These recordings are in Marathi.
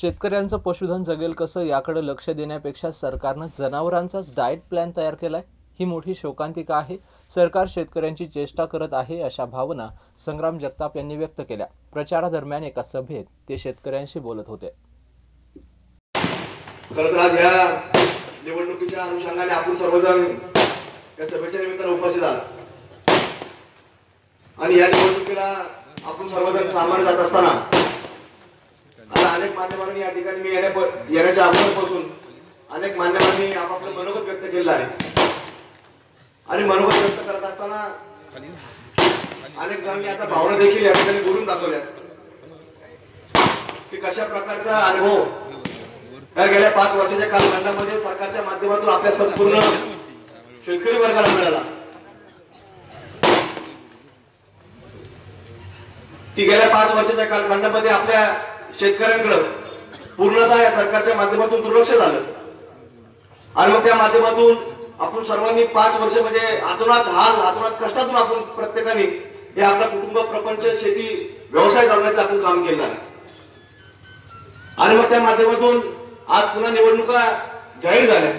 शेतकऱ्यांचं पशुधन जगेल कसं याकडे लक्ष देण्यापेक्षा सरकारनं जनावरांचाच डाएट प्लॅन तयार केलाय. ही मोठी शोकांतिका आहे. सरकार शेतकऱ्यांची चेष्टा करत आहे अशा भावना संग्राम जगताप यांनी व्यक्त केल्या. प्रचारादरम्यान एका सभेत ते शेतकऱ्यांशी बोलत होते. निवडणुकीच्या अनुषंगाने आपण सर्वजण या सभेच्या निमित्तानं उपस्थित आहात. आणि या निवडणुकीला आपण सर्वजण सामोरे जात असताना आता अनेक मान्यवरांनी या ठिकाणी मी येण्याच्या अगोदरपासून अनेक मान्यवरांनी आपापलं मनोगत व्यक्त केलं आहे. आणि मनोगत व्यक्त करत असताना अनेक जणांनी आता भावना देखील या ठिकाणी बोलून दाखवल्या. की कशा प्रकारचा अनुभव या गेल्या पाच वर्षाच्या कालखंडामध्ये सरकारच्या माध्यमातून आपल्या संपूर्ण शेतकरी वर्गाला मिळाला. की गेल्या पाच वर्षाच्या कालखंडामध्ये आपल्या शेतकऱ्यांकडे पूर्णतः या सरकारच्या माध्यमातून दुर्लक्ष झालं. आणि मग त्या माध्यमातून आपण सर्वांनी पाच वर्ष म्हणजे हातोनात हाल हातोनात कष्टातून आपण प्रत्येकाने हे आपला कुटुंब प्रपंच शेती व्यवसाय चालवण्याचं आपण काम केलं आहे. आणि मग त्या माध्यमातून आज पुन्हा निवडणुका जाहीर झाल्या.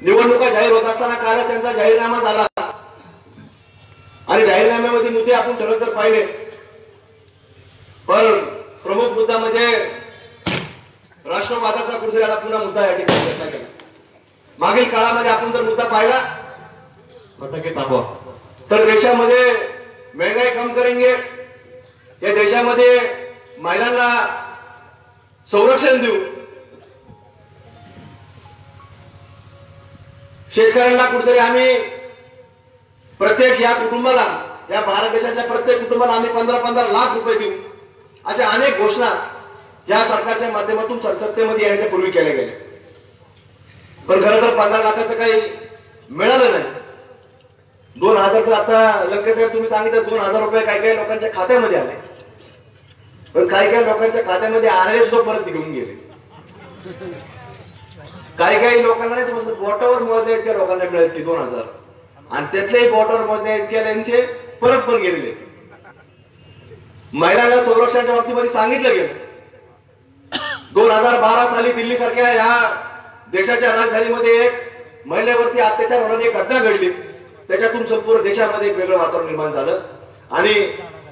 निवडणुका जाहीर होत असताना काल त्यांचा जाहीरनामा झाला. आणि जाहीरनाम्यामध्ये मुद्दे आपण ठरवत तर पाहिले. पण प्रमुख मुद्दा म्हणजे राष्ट्रवादाचा कुठेला पुन्हा मुद्दा या ठिकाणी चर्चा केला. मागील काळामध्ये आपण जर मुद्दा पाहिला फटाके थांबवा. तर देशामध्ये महंगाई कम करेंगे. या देशामध्ये महिलांना संरक्षण देऊ. शेतकऱ्यांना कुठेतरी आम्ही प्रत्येक या कुटुंबाला या भारत देशाच्या प्रत्येक कुटुंबाला आम्ही पंधरा पंधरा लाख रुपये देऊ. अशा अनेक घोषणा या सरकारच्या माध्यमातून सत्तेमध्ये येण्याच्या पूर्वी केल्या गेल्या. पण खरं तर पंधरा लाखाचं काही मिळालं नाही. दोन हजार तर आता लंके साहेब तुम्ही सांगितलं दोन हजार रुपये काही काही लोकांच्या खात्यामध्ये आले. पण काही काही लोकांच्या खात्यामध्ये आणायला सुद्धा परत घेऊन गेले. काही काही लोकांना नाही तुम्हाला बोटावर मोजण्या इतक्या लोकांना मिळत की दोन हजार. आणि त्यातल्याही बोटावर मोजण्या इतक्या त्यांचे परत पण गेलेले. महिलांना संरक्षणाच्या बाबतीमध्ये सांगितलं गेलं. दोन हजार बारा साली दिल्ली सारख्या या देशाच्या राजधानीमध्ये एक महिलेवरती अत्याचार होण्याची एक घटना घडली. त्याच्यातून संपूर्ण देशामध्ये एक वेगळं वातावरण निर्माण झालं. आणि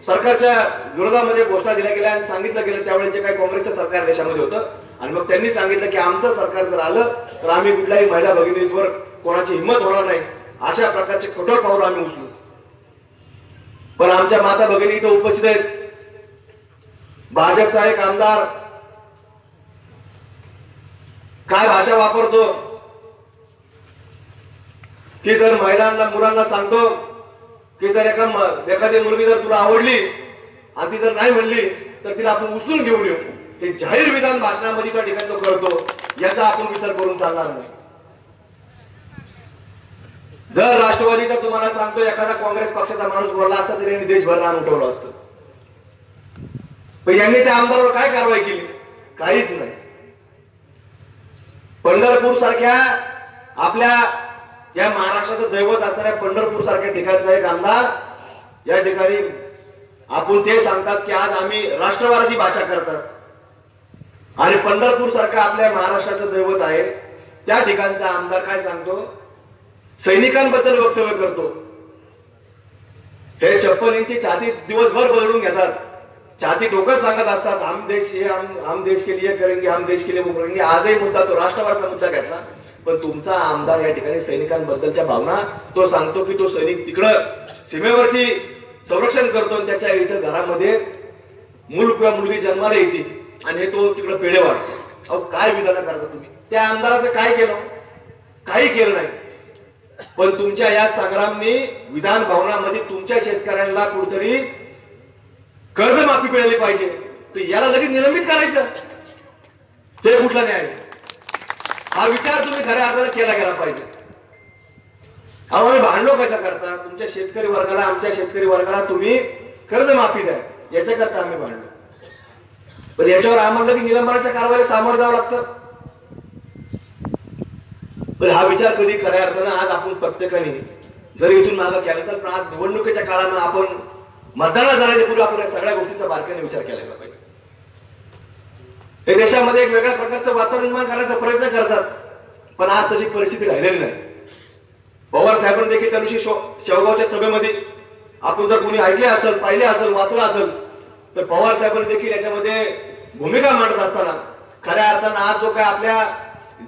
सरकारच्या विरोधामध्ये घोषणा दिल्या गेल्या आणि सांगितलं गेलं त्यावेळी जे काही काँग्रेसचं सरकार देशामध्ये होतं. आणि मग त्यांनी सांगितलं की आमचं सरकार जर आलं तर आम्ही कुठल्याही महिला भगिनीवर कोणाची हिंमत होणार नाही. अशा प्रकारचे कठोर पावलं आम्ही उचलू. पण आमच्या माता भगिनी इथं उपस्थित आहेत. भाजपचा एक आमदार काय भाषा वापरतो? की जर महिलांना मुलांना सांगतो की जर एका एखादी मुलगी जर तुला आवडली आणि ती जर नाही म्हणली तर तिला आपण उचलून घेऊन येऊ. हे जाहीर विधान भाषणामध्ये त्या ठिकाणी तो करतो. याचा आपण विचार करून चालणार नाही. जर राष्ट्रवादीचा तुम्हाला सांगतो एखादा काँग्रेस पक्षाचा माणूस बोलला असता तरी देशभर नाम उठवलं असतं. पण यांनी त्या आमदारावर काय कारवाई केली? काहीच नाही. पंढरपूर सारख्या आपल्या या महाराष्ट्राचं दैवत असणाऱ्या पंढरपूर सारख्या ठिकाणचा एक आमदार या ठिकाणी आपण ते सांगतात की आज आम्ही राष्ट्रवादाची भाषा करतात. आणि पंढरपूर सारखं आपल्या महाराष्ट्राचं दैवत आहे. त्या ठिकाणचा आमदार काय सांगतो? सैनिकांबद्दल वक्तव्य करतो. हे चप्पल इंची छाती दिवसभर बदलून घेतात. छाती डोकं सांगत असतात. हम देश हे हम देश के लिए करेंगे हम देश के लिए वो करेंगे. आजही मुद्दा तो राष्ट्रवादचा मुद्दा घेतला. पण तुमचा आमदार या ठिकाणी सैनिकांबद्दलच्या भावना तो सांगतो की तो सैनिक तिकडं सीमेवरती संरक्षण करतो आणि त्याच्या इथं घरामध्ये मूल किंवा मुलगी जन्माला येते आणि हे तो तिकडं पेढे वाढतो. अहो काय विधान करता तुम्ही? त्या आमदाराचं काय केलं? काही केलं नाही. पण तुमच्या या संग्रामनी विधान भवनामध्ये तुमच्या शेतकऱ्यांना कुठतरी कर्जमाफी मिळाली पाहिजे. तर याला लगेच निलंबित करायचं. ते कुठला न्याय? हा विचार तुम्ही खऱ्या अर्थाने केला गेला पाहिजे. आम्हाला भांडलो कशा करता तुमच्या शेतकरी वर्गाला आमच्या शेतकरी वर्गाला तुम्ही कर्जमाफी द्या. याच्याकरता आम्ही भांडलो पण याच्यावर आम्हाला की निलंबनाच्या कारवाईला सामोरं जावं लागतं. पण हा विचार कधी खऱ्या अर्थानं आज आपण प्रत्येकाने जर इथून माझा केला तर पण आज निवडणुकीच्या काळानं आपण मतदानाला जाण्याच्या पूर्वी आपण या सगळ्या गोष्टींचा बारकाईने विचार केला पाहिजे हे देशामध्ये एक वेगळ्या प्रकारचं वातावरण निर्माण करायचा प्रयत्न करतात. पण आज तशी परिस्थिती राहिलेली नाही. पवार साहेबांनी देखील त्या दिवशी शो- शेवगावच्या सभेमध्ये आपण जर कोणी ऐकले असेल पाहिले असेल वाचलं असेल तर पवार साहेबांनी देखील याच्यामध्ये भूमिका मांडत असताना खऱ्या अर्थानं आज जो काय आपल्या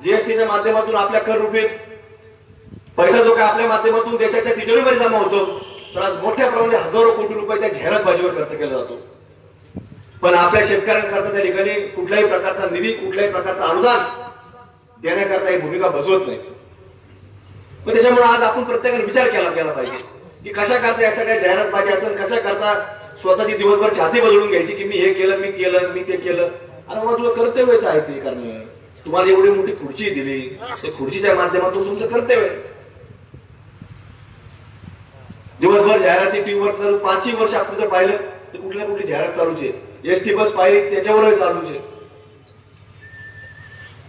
जीएसटीच्या माध्यमातून आपल्या कर रुपये पैसा जो काय आपल्या माध्यमातून देशाच्या तिजोरीमध्ये जमा होतो तर आज मोठ्या प्रमाणात हजारो कोटी रुपये त्या जाहिरातबाजीवर खर्च केला जातो. पण आपल्या शेतकऱ्यांकरता त्या ठिकाणी कुठल्याही प्रकारचा निधी कुठल्याही प्रकारचं अनुदान देण्याकरता ही भूमिका बजवत नाही. पण त्याच्यामुळे आज आपण प्रत्येकाने विचार केला गेला पाहिजे की कशा करता या सगळ्या जाहिरातबाजी असेल कशा करता स्वतःची दिवसभर छाती बदलून घ्यायची की मी हे केलं मी केलं मी ते केलं. अरे मग तुला कर्तव्यच आहे ते करणं. तुम्हाला एवढी मोठी खुर्ची दिली. ते खुर्चीच्या माध्यमातून तुमचं कर्तव्य आहे. दिवसभर जाहिराती टीव्हीवर जर पाचही वर्ष आपण जर पाहिलं तर कुठल्या कुठली जाहिरात चालूच? आहे एस टी बस पाहिली त्याच्यावरही चालूच. आहे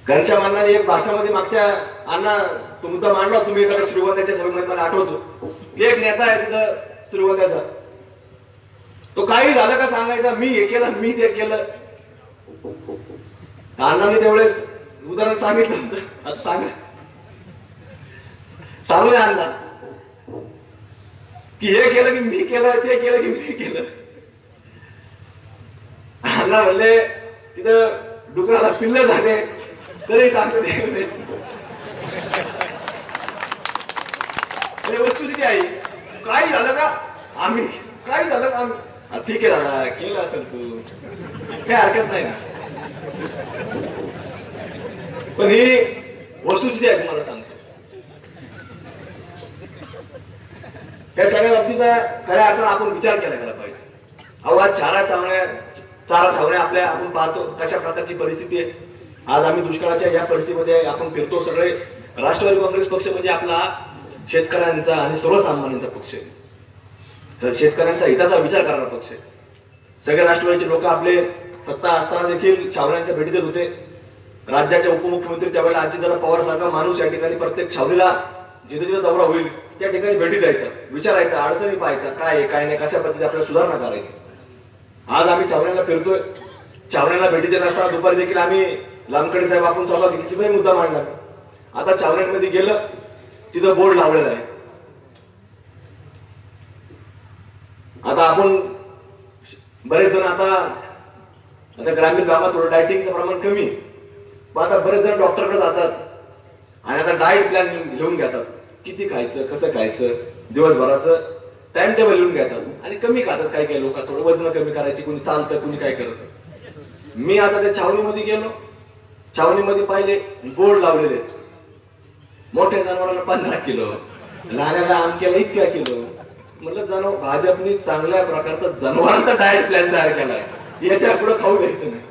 घरच्या मानाने एक भाषणामध्ये मागच्या अण्णा तुमचा मांडला तुम्ही एखाद्या श्रीगोंद्याच्या सभेमध्ये मला आठवतो. एक नेता आहे तिथं श्रीगोंद्याचा. तो काही झालं का सांगायचा? मी हे केलं मी ते केलं. अण्णाने तेवढेच उदाहरण सांगितलं. आता सांगा. चालू आहे अण्णा. की हे केलं की मी केलं ते केलं की मी केलं. अण्णा म्हणले तिथं डुकराला पिल्ल झाले तरी सांगतो ते वस्तुस्थिती आहे? काय झालं का? आम्ही. काय झालं का? आम्ही. ठीक आहे दादा केलं असेल तू. काही हरकत नाही ना. पण ही वस्तुस्थिती आहे तुम्हाला सांग या सगळ्या बाबतीचा खऱ्या अर्थानं आपण विचार केला गेला पाहिजे. अहो आज चारा चावण्या चारा छावण्या आपल्या आपण पाहतो कशा प्रकारची परिस्थिती आहे. आज आम्ही दुष्काळाच्या या परिस्थितीमध्ये आपण फिरतो सगळे. राष्ट्रवादी काँग्रेस पक्ष म्हणजे आपला शेतकऱ्यांचा आणि सर्वसामान्यांचा पक्ष आहे. तर शेतकऱ्यांचा हिताचा विचार करणारा पक्ष आहे. सगळे राष्ट्रवादीचे लोक आपले सत्ता असताना देखील छावण्यांच्या भेटी देत होते. राज्याचे उपमुख्यमंत्री त्यावेळेला अजितदादा पवार सारखा माणूस या ठिकाणी प्रत्येक छावणीला जिथे जिथे दौरा होईल त्या ठिकाणी भेटी द्यायचं विचारायचा अडचणी पाहायचा काय आहे काय नाही कशा पद्धतीने आपल्याला सुधारणा करायची. आज आम्ही छावण्याला फिरतोय. छावण्याला भेटी देत असताना दुपारी देखील आम्ही लामकडे साहेब आपण सभा घेतली तिथेही मुद्दा मांडला. आता छावण्यांमध्ये गेलं तिथं बोर्ड लावलेला आहे. आता आपण बरेच जण आता आता ग्रामीण भागात थोडं डायटिंगचं प्रमाण कमी पण आता बरेच जण डॉक्टरकडे जातात आणि आता डाएट प्लॅन लिहून घेतात. किती खायचं कसं खायचं दिवसभराचं टाइम टेबल लिहून घेतात. आणि कमी खातात काही काही लोक थोडं वजन कमी करायची कुणी चालतं कुणी काय करत. मी आता त्या छावणीमध्ये गेलो. छावणीमध्ये पाहिले बोर्ड लावलेले. मोठ्या जनावरांना पंधरा किलो लहान्याला आमच्याला इतक्या किलो. म्हटलं जनावर भाजपने चांगल्या प्रकारचा जनावरांचा डायट प्लॅन तयार केलाय. याच्यापुढे खाऊ घ्यायचं नाही.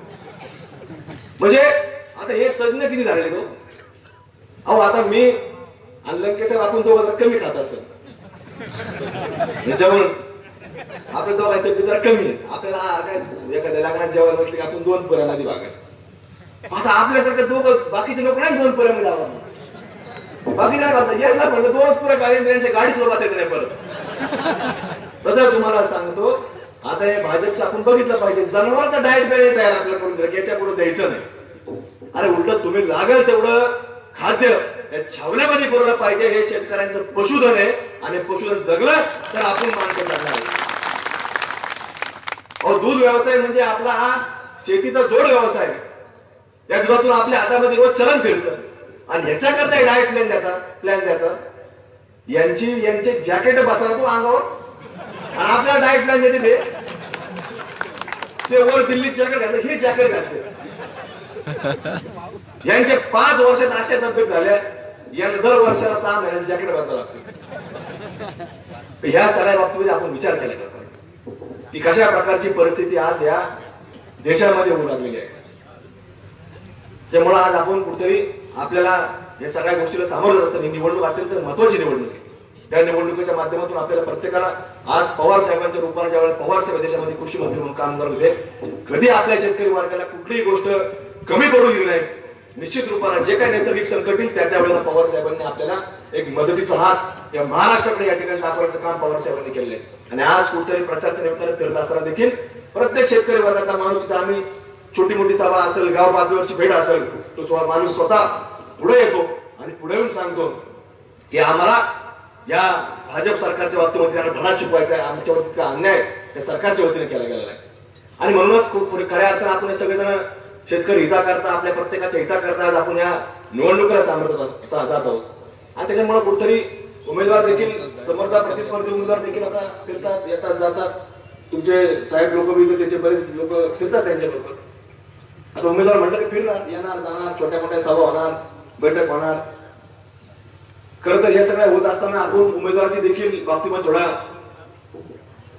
म्हणजे आता हे तज्ञ किती झाले तो हो? अहो आता मी आणि लंकेसाहेब आपण दोघं जर कमी खात असेल जेवण आपल्या दोघा तब्येत जरा कमी आहे आपल्याला काय एखाद्या लग्नात जेवण म्हटलं की आपण दोन पर्यंत आधी भागत आता आपल्यासारखं दोघं बाकीचे लोक नाही दोन पर्यंत जावं बाकी काय करतात यायला म्हणलं दोनच पुरे गाडी त्यांच्या गाडी सोबत नाही परत. तसं तुम्हाला सांगतो आता हे भाजपचं आपण बघितलं पाहिजे. जनावरचा डायट बेड तयार आपल्याकडून याच्यापुढे द्यायचं नाही. अरे उलट तुम्ही लागेल तेवढं खाद्य या छावण्यामध्ये पुरवलं पाहिजे हे शेतकऱ्यांचं पशुधन आहे आणि पशुधन जगलं तर आपण माणसं जगणार दूध व्यवसाय म्हणजे आपला हा शेतीचा जोड व्यवसाय. या दुधातून आपल्या हातामध्ये रोज चलन फिरतं. आणि ह्याच्याकरता डायट प्लॅन देतात प्लॅन देतात यांची यांचे जॅकेट बसायला तो अंगावर. आणि आपल्याला डायट प्लॅन देते ते. वर दिल्लीत जॅकेट घालतं हे जॅकेट घालते. यांचे पाच वर्षात असे तब्येत झाल्या यांना दर वर्षाला सहा महिन्यात जॅकेट बांधावं लागतं. ह्या सगळ्या बाबतीमध्ये आपण विचार केला पाहिजे. की कशा प्रकारची परिस्थिती आज या देशामध्ये होऊ लागलेली आहे. त्यामुळे आज आपण कुठेतरी आपल्याला या सगळ्या गोष्टीला सामोरं जात असताना ही निवडणूक अत्यंत महत्वाची निवडणूक आहे. त्या निवडणुकीच्या माध्यमातून आपल्याला प्रत्येकाला आज पवार साहेबांच्या रूपाने ज्यावेळेला पवार साहेब देशामध्ये कृषी मंत्री म्हणून काम करत होते कधी आपल्या शेतकरी वर्गाला कुठलीही गोष्ट कमी पडू दिली नाही निश्चित रूपाने जे काही नैसर्गिक संकट येईल त्या त्यावेळेला पवार साहेबांनी आपल्याला एक मदतीचा हात या महाराष्ट्राकडे या ठिकाणी दाखवायचं काम पवार साहेबांनी केलेलं आणि आज कुठेतरी प्रचारच्या निमित्ताने फिरत असताना देखील प्रत्येक शेतकरी वर्गाचा माणूस तिथं आम्ही छोटी मोठी सभा असेल गाव पातळीवरची भेट असेल तो माणूस स्वतः पुढे येतो आणि पुढे येऊन सांगतो की आम्हाला या भाजप सरकारच्या बाबतीमध्ये त्यांना धडा शिकवायचा आहे. आमच्यावर तितका अन्याय त्या सरकारच्या वतीने केला गेलेला आहे. आणि म्हणूनच खूप खऱ्या अर्थानं आपण सगळेजण शेतकरी हिताकरता आपल्या प्रत्येकाच्या हिताकरता आज आपण या निवडणुकीला सामोरं जात आहोत. आणि त्याच्यामुळे कुठतरी उमेदवार देखील समोरचा प्रतिस्पर्धी उमेदवार देखील आता फिरतात येतात जातात. तुमचे साहेब लोक बी त्याचे बरेच लोक फिरतात त्यांचे लोक आता उमेदवार म्हटलं की फिरणार येणार जाणार छोट्या मोठ्या सभा होणार बैठक होणार. खरं तर हे सगळं होत असताना आपण उमेदवाराची देखील बाबतीमध्ये थोडा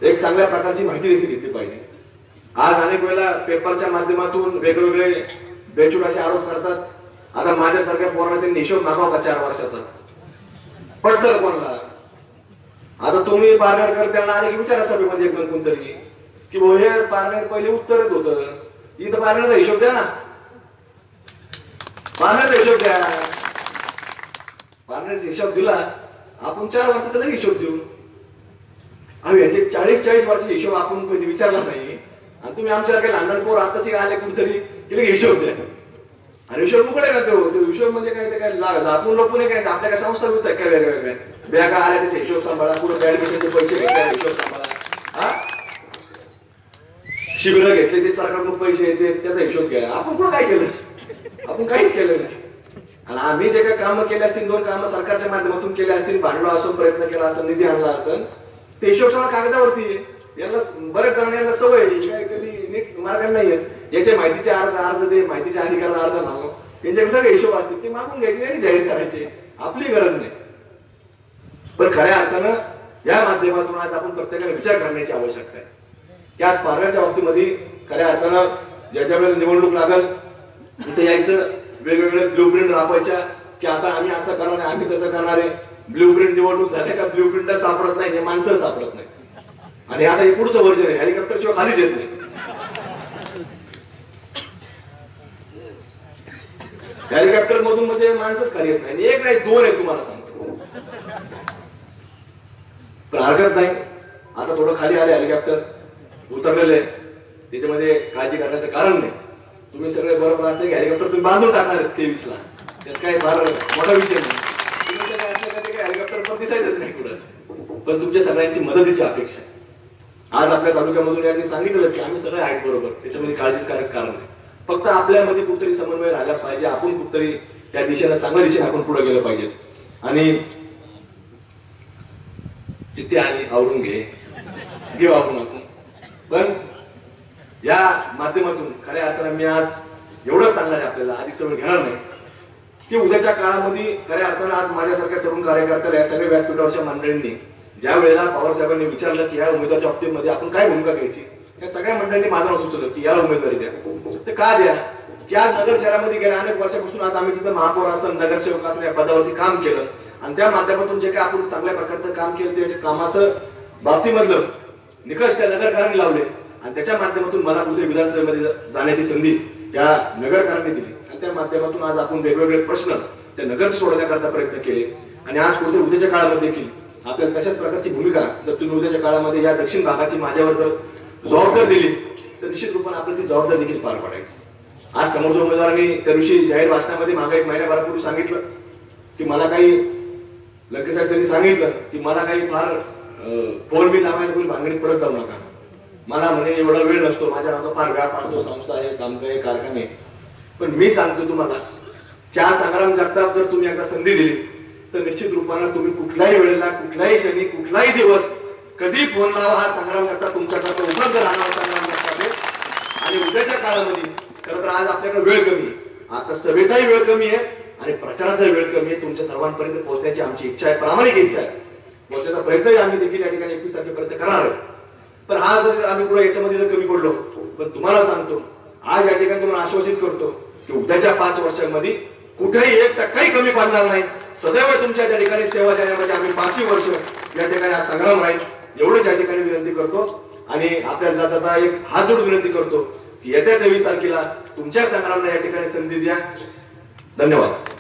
एक चांगल्या प्रकारची माहिती देखील घेतली पाहिजे. आज अनेक वेळेला पेपरच्या माध्यमातून वेगवेगळे बेचूक असे आरोप करतात. आता माझ्यासारख्या पोरांना त्यांनी हिशोब मागावा का चार वर्षाचा. पडतं कोणाला? आता तुम्ही पार्लर त्यांना आले की विचारा सभेमध्ये म्हणजे एक जण कोणतरी. की भाऊ हे पार्लर पहिले उत्तर येत इथं पार्लरचा हिशोब द्या ना. पार्लरचा हिशोब द्या. पार्लरचा हिशोब दिला. आपण चार वर्षाचा नाही हिशोब देऊ. अहो यांचे चाळीस चाळीस वर्ष हिशोब आपण कधी विचारला नाही. आणि तुम्ही आमच्या काही लहान पोर आता आले कुठतरी की हिशोब द्या. आणि हिशोब मुकडे का हो? तो हिशोब म्हणजे काय? ते काय आपण लोक नाही काय? आपल्या काय संस्था बिस्था काय वेगळ्या वेगळ्या? बॅगा आल्या त्याचे हिशोब सांभाळा पुढे ऍडमिशनचे पैसे घेतले हिशोब सांभाळा. हा? शिबिर घेतले ते सरकारकडून पैसे येते त्याचा हिशोब घ्या आपण पुढे काय केलं? आपण काहीच केलं नाही. आणि आम्ही जे काही कामं केले असतील दोन कामं सरकारच्या माध्यमातून केले असतील भांडलो असून प्रयत्न केला असेल निधी आणला असेल ते हिशोब सगळं कागदावरती आहे. यांना बऱ्याच करण्याला सवय काय कधी नीट मार्ग नाही आहेत याच्या माहितीचे अर्ज अर्ज दे माहितीच्या अधिकाराला अर्ज मागो यांच्याकडे सगळे हिशोब असतील. ते मागून घ्यायचे आणि जाहीर करायचे. आपली गरज नाही. पण खऱ्या अर्थानं या माध्यमातून आज आपण प्रत्येकाने विचार करण्याची आवश्यकता आहे. त्याच पारण्याच्या बाबतीमध्ये खऱ्या अर्थानं ज्याच्या वेळेला निवडणूक लागल तिथे यायचं वेगवेगळे ब्ल्यू प्रिंट राबवायच्या की आता आम्ही असं करणार आहे आम्ही तसं करणार आहे. ब्ल्यू प्रिंट निवडणूक झाले का? ब्ल्यू प्रिंट सापडत नाही हे माणसं सापडत नाही. आणि आता हे पुढचं वर्जन आहे. हेलिकॉप्टर शिवाय खालीच येत नाही. हेलिकॉप्टर मधून म्हणजे माणसंच खाली येत नाही. एक नाही दोन आहे तुम्हाला सांगतो. पण हरकत नाही. आता थोडं खाली आले हेलिकॉप्टर उतरलेले आहे. त्याच्यामध्ये काळजी करण्याचं कारण नाही. तुम्ही सगळे बरोबर असते की हेलिकॉप्टर तुम्ही बांधून टाकणार आहेत तेवीस ला त्यात काही फार मोठा विषय नाही. तुम्ही काय असलं काही हेलिकॉप्टर पण दिसायचंच नाही पुढं. पण तुमच्या सगळ्यांची मदतीची अपेक्षा आहे. आज आपल्या तालुक्यामधून यांनी सांगितलं की आम्ही सगळे आहेत बरोबर. त्याच्यामध्ये काळजीच करायचं कारण नाही. फक्त आपल्यामध्ये कुठतरी समन्वय राहिला पाहिजे. आपण कुठतरी त्या दिशेला चांगल्या दिशेने आपण पुढे गेलं पाहिजे. आणि जिथे आली आवरून घे. घेऊ आपण आपण. पण या माध्यमातून खऱ्या अर्थानं मी आज एवढं सांगणार आहे आपल्याला अधिक वेळ घेणार नाही. की उद्याच्या काळामध्ये खऱ्या अर्थानं आज माझ्यासारख्या तरुण कार्यकर्त्याला या सगळ्या व्यासपीठावरच्या मंडळींनी ज्या वेळेला पवार साहेबांनी विचारलं की या उमेदवारच्या बाबतीमध्ये आपण काय भूमिका घ्यायची या सगळ्या मंडळांनी माझं नाव सुचवलं की याला उमेदवारी द्या. ते का द्या? की आज नगर शहरामध्ये गेल्या अनेक वर्षापासून आज आम्ही तिथं महापौर असं नगरसेवक असं या पदावरती काम केलं. आणि त्या माध्यमातून जे काय आपण चांगल्या प्रकारचं काम केलं त्याच्या कामाचं बाबतीमधलं निकष त्या नगरकारांनी लावले. आणि त्याच्या माध्यमातून मला कुठे विधानसभेमध्ये जाण्याची संधी या नगरकारांनी दिली. आणि त्या माध्यमातून आज आपण वेगवेगळे प्रश्न त्या नगर सोडवण्याकरता प्रयत्न केले. आणि आज कुठे उद्याच्या काळामध्ये देखील आपल्याला तशाच प्रकारची भूमिका जर तुम्ही उद्याच्या काळामध्ये या दक्षिण भागाची माझ्यावर जर जबाबदारी दिली तर निश्चित रूपाने आपल्याला ती जबाबदारी देखील पार पाडायची आज समोरच्या उमेदवारांनी त्या दिवशी जाहीर भाषणामध्ये मागे एक महिन्याभरापूर्वी सांगितलं की मला काही लगे साहेब त्यांनी सांगितलं की मला काही फार अं, फोन बिल लावायला कोणी भांगणी पडत जाऊ नका मला म्हणे एवढा वेळ नसतो माझ्या नावाचा फार व्याप असतो संस्था आहे कामगार आहे कारखाने आहे. पण मी सांगतो तुम्हाला की आज संग्राम जगताप जर तुम्ही एकदा संधी दिली तर निश्चित रूपानं तुम्ही कुठल्याही वेळेला कुठल्याही क्षणी कुठलाही दिवस कधी फोन लावा हा संग्राम करता तुमच्याकडे उपलब्ध राहणार संग्राम करता आणि उद्याच्या काळामध्ये खरं तर आज आपल्याकडे वेळ कमी आहे. आता सभेचाही वेळ कमी आहे आणि प्रचाराचाही वेळ कमी आहे. तुमच्या सर्वांपर्यंत पोहोचण्याची आमची इच्छा आहे प्रामाणिक इच्छा आहे. पोहोचण्याचा प्रयत्नही आम्ही देखील या ठिकाणी एकवीस तारखेपर्यंत करणार आहे पण हा जर आम्ही पुढे याच्यामध्ये जर कमी पडलो पण तुम्हाला सांगतो आज या ठिकाणी तुम्हाला आश्वासित करतो की उद्याच्या पाच वर्षांमध्ये कुठेही एक टक्काही कमी पडणार नाही. सदैव तुमच्या त्या ठिकाणी सेवा देण्यामध्ये आम्ही पाचही वर्ष या ठिकाणी हा संग्राम राहील एवढंच या ठिकाणी विनंती करतो. आणि आपल्याला जाता जाता एक हात जोडून विनंती करतो की येत्या तेवीस तारखेला तुमच्या संग्रामला या ठिकाणी संधी द्या. धन्यवाद.